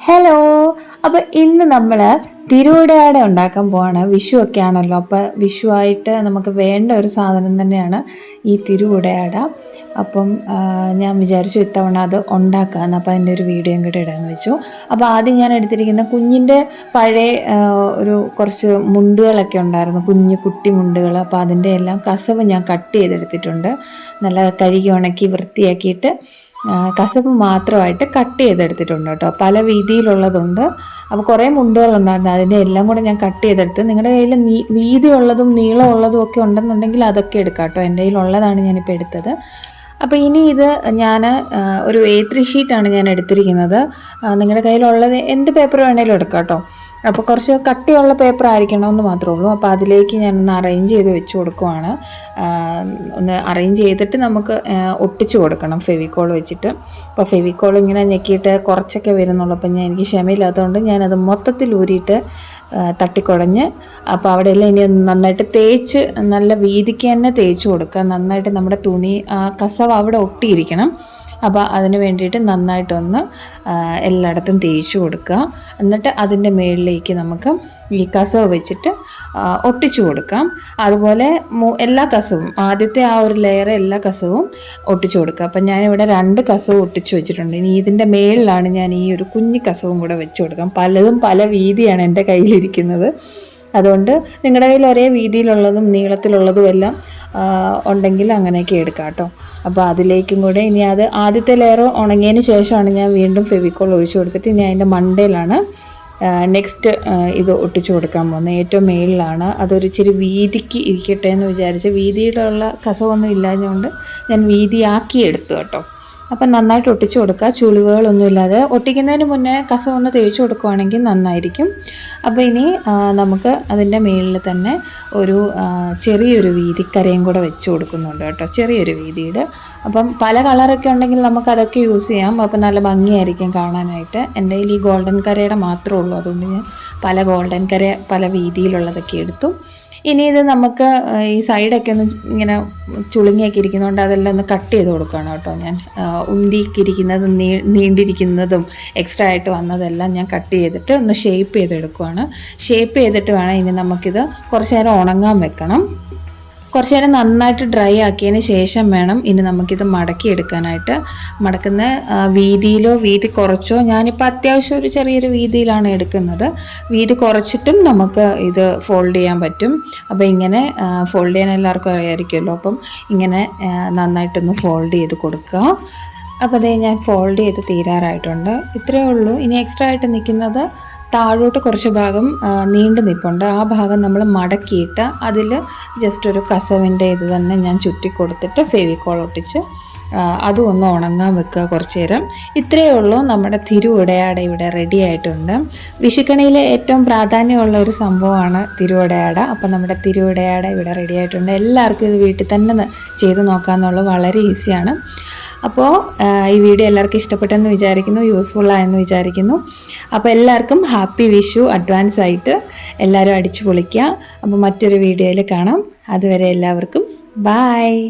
Hello അപ്പോൾ ഇന്ന് നമ്മൾ തിരുവടയാട ഉണ്ടാക്കാൻ പോവാണ്. വിഷു ഒക്കെ ആണല്ലോ അപ്പോൾ വിഷുവായിട്ട് നമുക്ക് വേണ്ട ഒരു സാധനം തന്നെയാണ് ഈ തിരുവുടയാട അപ്പം ഞാൻ വിചാരിച്ചു ഇത്തവണ അത് ഉണ്ടാക്കാമെന്ന് അപ്പോൾ അതിന്റെ ഒരു വീഡിയോയും കൂടെ ഇടാന്ന് വെച്ചു. അപ്പോൾ ആദ്യം ഞാൻ എടുത്തിരിക്കുന്ന കുഞ്ഞിന്റെ പഴയ ഒരു കുറച്ച് മുണ്ടുകളൊക്കെ ഉണ്ടായിരുന്നു. കുഞ്ഞു കുട്ടി മുണ്ടുകൾ. അപ്പോൾ അതിന്റെ എല്ലാം കസവ് ഞാൻ കട്ട് ചെയ്തെടുത്തിട്ടുണ്ട്. നല്ല കഴുകി ഉണക്കി വൃത്തിയാക്കിയിട്ട് കസവ് മാത്രമായിട്ട് കട്ട് ചെയ്തെടുത്തിട്ടുണ്ട് കേട്ടോ. പല വീതിയിലുള്ളതുണ്ട്. അപ്പോൾ കുറേ മുണ്ടുകളുണ്ടായിരുന്നു അതിന്റെ എല്ലാം കൂടെ ഞാൻ കട്ട് ചെയ്തെടുത്ത് നിങ്ങളുടെ കയ്യിൽ നീ വീതിയുള്ളതും നീളമുള്ളതും ഒക്കെ ഉണ്ടെന്നുണ്ടെങ്കിൽ അതൊക്കെ എടുക്കാം കേട്ടോ. എന്റെ കയ്യിലുള്ളതാണ് ഞാനിപ്പോൾ എടുത്തത്. അപ്പോൾ ഇനി ഇത് ഞാൻ ഒരു എ ത്രീ ഷീറ്റാണ് ഞാൻ എടുത്തിരിക്കുന്നത്. നിങ്ങളുടെ കയ്യിലുള്ളത് എന്ത് പേപ്പർ വേണേലും എടുക്കാം കേട്ടോ. അപ്പോൾ കുറച്ച് കട്ടിയുള്ള പേപ്പർ ആയിരിക്കണമെന്ന് മാത്രമേ ഉള്ളൂ. അപ്പോൾ അതിലേക്ക് ഞാൻ ഒന്ന് അറേഞ്ച് ചെയ്ത് വെച്ച് കൊടുക്കുവാണ്. ഒന്ന് അറേഞ്ച് ചെയ്തിട്ട് നമുക്ക് ഒട്ടിച്ചു കൊടുക്കണം ഫെവിക്കോൾ വെച്ചിട്ട്. അപ്പോൾ ഫെവിക്കോൾ ഇങ്ങനെ ഞെക്കിയിട്ട് കുറച്ചൊക്കെ വരുന്നുള്ളൂ. അപ്പം ഞാൻ എനിക്ക് ക്ഷമയില്ലാത്തതുകൊണ്ട് ഞാനത് മൊത്തത്തിൽ ഊരിയിട്ട് തട്ടിക്കുടഞ്ഞ് അപ്പോൾ അവിടെയെല്ലാം ഇനി നന്നായിട്ട് തേച്ച് നല്ല വീതിക്ക് തന്നെ തേച്ച് കൊടുക്കുക. നന്നായിട്ട് നമ്മുടെ തുണി കസവ് അവിടെ ഒട്ടിയിരിക്കണം. അപ്പോൾ അതിന് വേണ്ടിയിട്ട് നന്നായിട്ടൊന്ന് എല്ലായിടത്തും തേച്ച് കൊടുക്കുക. എന്നിട്ട് അതിന്റെ മുകളിലേക്ക് നമുക്ക് ഈ കസവ് വെച്ചിട്ട് ഒട്ടിച്ചു കൊടുക്കാം. അതുപോലെ എല്ലാ കസവും ആദ്യത്തെ ആ ഒരു ലെയർ എല്ലാ കസവും ഒട്ടിച്ചു കൊടുക്കുക. അപ്പം ഞാനിവിടെ രണ്ട് കസവ് ഒട്ടിച്ചു വെച്ചിട്ടുണ്ട്. ഇനി ഇതിന്റെ മേളിലാണ് ഞാൻ ഈ ഒരു കുഞ്ഞു കസവും കൂടെ വെച്ച് കൊടുക്കാം. പലതും പല വീതിയാണ് എന്റെ കയ്യിലിരിക്കുന്നത്. അതുകൊണ്ട് നിങ്ങളുടെ കയ്യിൽ ഒരേ വീതിയിലുള്ളതും നീളത്തിലുള്ളതും എല്ലാം ഉണ്ടെങ്കിൽ അങ്ങനെയൊക്കെ എടുക്കാം കേട്ടോ. അപ്പോൾ അതിലേക്കും കൂടെ ഇനി അത് ആദ്യത്തെ ലെയർ ഉണങ്ങിയതിന് ശേഷമാണ് ഞാൻ വീണ്ടും ഫെവിക്കോൾ ഒഴിച്ചു കൊടുത്തിട്ട് ഇനി അതിന്റെ മണ്ടയിലാണ് നെക്സ്റ്റ് ഇത് ഒട്ടിച്ചു കൊടുക്കാൻ പോകുന്നത്. ഏറ്റവും മേളിലാണ്. അതൊരു ഇച്ചിരി വീതിക്ക് ഇരിക്കട്ടെ എന്ന് വിചാരിച്ച് വീതിയിലുള്ള കസവൊന്നും ഇല്ലാഞ്ഞുകൊണ്ട് ഞാൻ വീതിയാക്കി എടുത്തു കേട്ടോ. അപ്പം നന്നായിട്ട് ഒട്ടിച്ചു കൊടുക്കുക. ചുളിവുകളൊന്നും ഇല്ലാതെ ഒട്ടിക്കുന്നതിന് മുന്നേ കസ ഒന്ന് തേച്ച് കൊടുക്കുവാണെങ്കിൽ നന്നായിരിക്കും. അപ്പോൾ ഇനി നമുക്ക് അതിന്റെ മുകളിൽ തന്നെ ഒരു ചെറിയൊരു വീതിക്കരയും കൂടെ വെച്ച് കൊടുക്കുന്നുണ്ട് കേട്ടോ. ചെറിയൊരു വീതിയുടെ അപ്പം പല കളറൊക്കെ ഉണ്ടെങ്കിൽ നമുക്ക് അതൊക്കെ യൂസ് ചെയ്യാം. അപ്പം നല്ല ഭംഗിയായിരിക്കും കാണാനായിട്ട്. എന്റെ കയ്യിൽ ഈ ഗോൾഡൻ കരയുടെ മാത്രമേ ഉള്ളൂ. അതുകൊണ്ട് ഞാൻ പല ഗോൾഡൻ കര പല വീതിയിലുള്ളതൊക്കെ എടുത്തു. ഇനി ഇത് നമുക്ക് ഈ സൈഡൊക്കെ ഒന്ന് ഇങ്ങനെ ചുളുങ്ങിയൊക്കെ ഇരിക്കുന്നതുകൊണ്ട് അതെല്ലാം ഒന്ന് കട്ട് ചെയ്ത് കൊടുക്കണം കേട്ടോ ഞാൻ. ഉന്തിക്കിരിക്കുന്നതും നീ നീണ്ടിരിക്കുന്നതും എക്സ്ട്രാ ആയിട്ട് വന്നതെല്ലാം ഞാൻ കട്ട് ചെയ്തിട്ട് ഒന്ന് ഷേപ്പ് ചെയ്തെടുക്കുവാണ്. ഷേപ്പ് ചെയ്തിട്ട് വേണം ഇനി നമുക്കിത് കുറച്ച് നേരം ഉണങ്ങാൻ വെക്കണം. കുറച്ച് നേരം നന്നായിട്ട് ഡ്രൈ ആക്കിയതിന് ശേഷം വേണം ഇനി നമുക്കിത് മടക്കി എടുക്കാനായിട്ട് മടക്കുന്ന വീതിയിലോ വീതി കുറച്ചോ ഞാനിപ്പോൾ അത്യാവശ്യം ഒരു ചെറിയൊരു വീതിയിലാണ് എടുക്കുന്നത്. വീതി കുറച്ചിട്ടും നമുക്ക് ഇത് ഫോൾഡ് ചെയ്യാൻ പറ്റും. അപ്പോൾ ഇങ്ങനെ ഫോൾഡ് ചെയ്യാൻ എല്ലാവർക്കും അറിയാമായിരിക്കുമല്ലോ അപ്പം ഇങ്ങനെ നന്നായിട്ടൊന്ന് ഫോൾഡ് ചെയ്ത് കൊടുക്കുക. അപ്പോൾ അതേ ഞാൻ ഫോൾഡ് ചെയ്ത് തീരാറായിട്ടുണ്ട്. ഇത്രയേ ഉള്ളൂ. ഇനി എക്സ്ട്രാ ആയിട്ട് നിൽക്കുന്നത് താഴോട്ട് കുറച്ച് ഭാഗം നീണ്ടു നിൽപ്പുണ്ട് ആ ഭാഗം നമ്മൾ മടക്കിയിട്ട് അതിൽ ജസ്റ്റ് ഒരു കസവിന്റെ ഇത് തന്നെ ഞാൻ ചുറ്റി കൊടുത്തിട്ട് ഫെവിക്കോൾ ഒട്ടിച്ച് അതും ഒന്ന് ഉണങ്ങാൻ വെക്കുക കുറച്ച് നേരം. ഇത്രയേ ഉള്ളൂ. നമ്മുടെ തിരുവടയാട ഇവിടെ റെഡി ആയിട്ടുണ്ട്. വിഷുക്കണിയിലെ ഏറ്റവും പ്രാധാന്യമുള്ള ഒരു സംഭവമാണ് തിരുവടയാട അപ്പം നമ്മുടെ തിരുവടയാട ഇവിടെ റെഡി ആയിട്ടുണ്ട്. എല്ലാവർക്കും ഇത് വീട്ടിൽ തന്നെ ചെയ്ത് നോക്കാമെന്നുള്ളത് വളരെ ഈസിയാണ് അപ്പോൾ ഈ വീഡിയോ എല്ലാവർക്കും ഇഷ്ടപ്പെട്ടെന്ന് വിചാരിക്കുന്നു യൂസ്ഫുൾ ആയെന്ന് വിചാരിക്കുന്നു. അപ്പോൾ എല്ലാവർക്കും ഹാപ്പി വിഷു അഡ്വാൻസ് ആയിട്ട് എല്ലാവരും അടിച്ചു പൊളിക്കുക അപ്പോൾ മറ്റൊരു വീഡിയോയിൽ കാണാം. അതുവരെ എല്ലാവർക്കും ബായ്